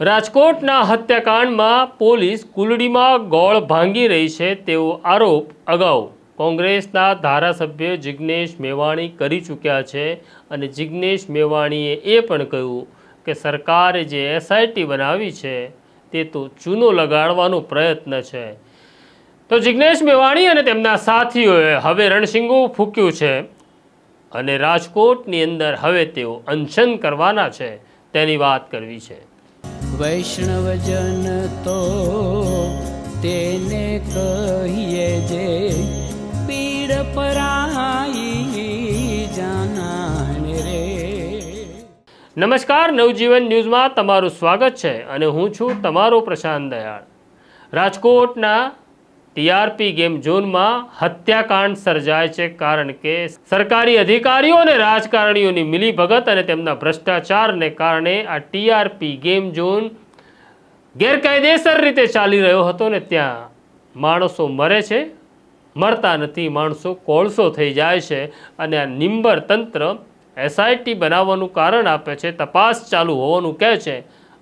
રાજકોટના હત્યાકાંડમાં પોલીસ કુલડીમાં ગોળ ભાંગી રહી છે તેવો આરોપ અગાઉ. કોંગ્રેસના ધારાસભ્ય જિજ્ઞેશ મેવાણી કરી ચૂક્યા છે અને જિજ્ઞેશ મેવાણીએ એ પણ કહ્યું કે સરકારે જે એસઆઈટી બનાવી છે તે તો ચૂનો લગાડવાનો પ્રયત્ન છે. તો જિજ્ઞેશ મેવાણી અને તેમના સાથીઓએ હવે રણસિંગો ફૂક્યું છે અને રાજકોટની અંદર હવે તેઓ અનશન કરવાના છે તેની વાત કરવી છે. વૈષ્ણવજન તો તેને કહીએ જે પીડ પરાઈ જાનાને રે. નમસ્કાર, નવજીવન ન્યૂઝમાં તમારું સ્વાગત છે અને હું છું તમારો પ્રશાંત દયાળ. રાજકોટના ટીઆરપી ગેમ ઝોનમાં હત્યાકાંડ સર્જાય છે કારણ કે સરકારી અધિકારીઓ અને રાજકારણીઓની મિલીભગત અને તેમના ભ્રષ્ટાચારને કારણે આ ટીઆરપી ગેમ ઝોન ગેરકાયદેસર રીતે ચાલી રહ્યો હતો ને ત્યાં માણસો મરે છે. મરતા નથી, માણસો કોળસો થઈ જાય છે અને આ નિંબર તંત્ર એસઆઈટી બનાવવાનું કારણ આપે છે, તપાસ ચાલુ હોવાનું કહે છે.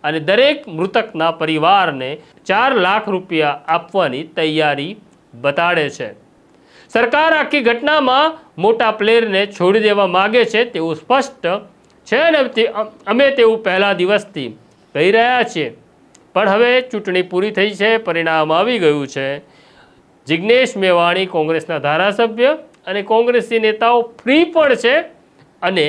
અને દરેક મૃતકના પરિવારને ચાર લાખ રૂપિયા આપવાની તૈયારી બતાડે છે. સરકાર આખી ઘટનામાં મોટા પ્લેયરને છોડી દેવા માગે છે તેવું સ્પષ્ટ છે ને અમે તેવું પહેલા દિવસથી કહી રહ્યા છીએ. પણ હવે ચૂંટણી પૂરી થઈ છે, પરિણામ આવી ગયું છે. જિજ્ઞેશ મેવાણી કોંગ્રેસના ધારાસભ્ય અને કોંગ્રેસી નેતાઓ ફ્રી પણ છે અને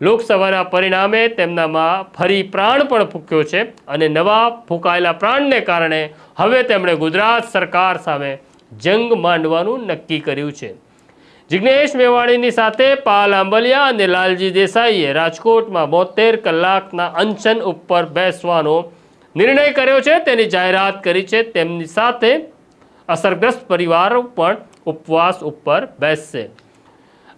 લોકસભાના પરિણામે તેમનામાં ફરી પ્રાણ પણ ફૂક્યો છે અને નવા ફૂંકાયેલા પ્રાણને કારણે હવે તેમણે ગુજરાત સરકાર સામે જંગ માંડવાનું નક્કી કર્યું છે. જિજ્ઞેશ મેવાણીની સાથે પાલ આંબલિયા અને લાલજી દેસાઈએ રાજકોટમાં બોતેર કલાકના અનશન ઉપર બેસવાનો નિર્ણય કર્યો છે. તેની જાહેરાત કરી છે. તેમની સાથે અસરગ્રસ્ત પરિવારો પણ ઉપવાસ ઉપર બેસશે.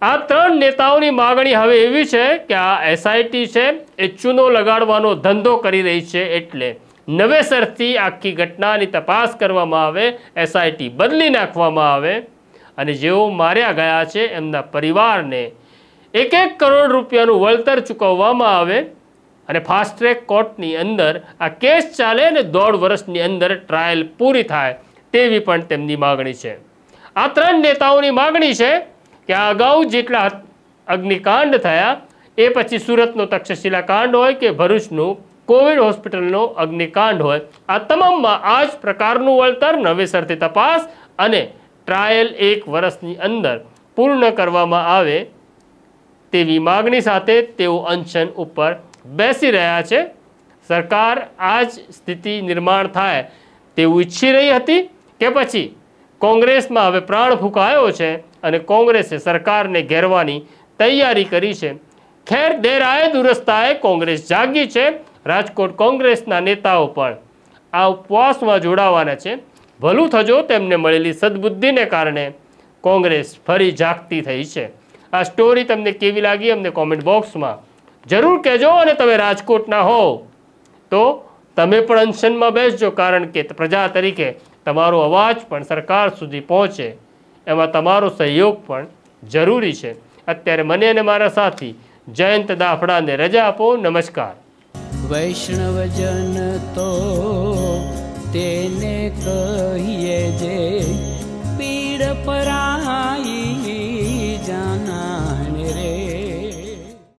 આ ત્રણ નેતાઓની માગણી હવે એવી છે કે આ એસઆઈટી છે, એ ચૂનો લગાડવાનો ધંધો કરી રહી છે એટલે નવેસરથી આખી ઘટનાની તપાસ કરવામાં આવે એસઆઈટી બદલી નાખવામાં આવે અને જેઓ માર્યા ગયા છે એમના પરિવારને એક એક કરોડ રૂપિયાનું વળતર ચૂકવવામાં આવે અને ફાસ્ટ ટ્રેક કોર્ટની અંદર આ કેસ ચાલે અને દોઢ વર્ષની અંદર ટ્રાયલ પૂરી થાય તેવી પણ તેમની માગણી છે. આ ત્રણ નેતાઓની માગણી છે કે આ અગાઉ જેટલા અગ્નિકાંડ થયા, એ પછી સુરતનો તક્ષશિલા કાંડ હોય કે ભરૂચનું, કોવિડ હોસ્પિટલનો અગ્નિકાંડ હોય. આ તમામમાં આ જ પ્રકારનું વળતર નવેસરથી તપાસ અને ટ્રાયલ એક વર્ષની અંદર પૂર્ણ કરવામાં આવે તેવી માગણી સાથે તેઓ અનશન ઉપર બેસી રહ્યા છે. સરકાર આ જ સ્થિતિ નિર્માણ થાય તેવું ઈચ્છી રહી હતી કે પછી કોંગ્રેસમાં હવે પ્રાણ ફૂંકાયો છે. અને કોંગ્રેસે સરકારને ઘેરવાની તૈયારી કરી છે. ખેર દેરાએ દુરસ્તાએ કોંગ્રેસ જાગી છે, રાજકોટ કોંગ્રેસના નેતાઓ પણ. આ ઉપવાસમાં જોડાવાના છે. ભલું થજો તેમને મળેલી સદબુદ્ધિને કારણે કોંગ્રેસ ફરી જાગતી થઈ છે. આ સ્ટોરી તમને કેવી લાગી અમને કોમેન્ટ બોક્સમાં જરૂર કહેજો અને તમે રાજકોટના હો, તો તમે પણ અનશનમાં બેસજો, કારણ કે પ્રજા તરીકે તમારો અવાજ પણ સરકાર સુધી પહોંચે. એમાં તમારો સહયોગ પણ જરૂરી છે. અત્યારે મને અને મારા સાથી જયંત દાફડાને રજા આપો. નમસ્કાર. વૈષ્ણવજન તો તેને કહીએ જે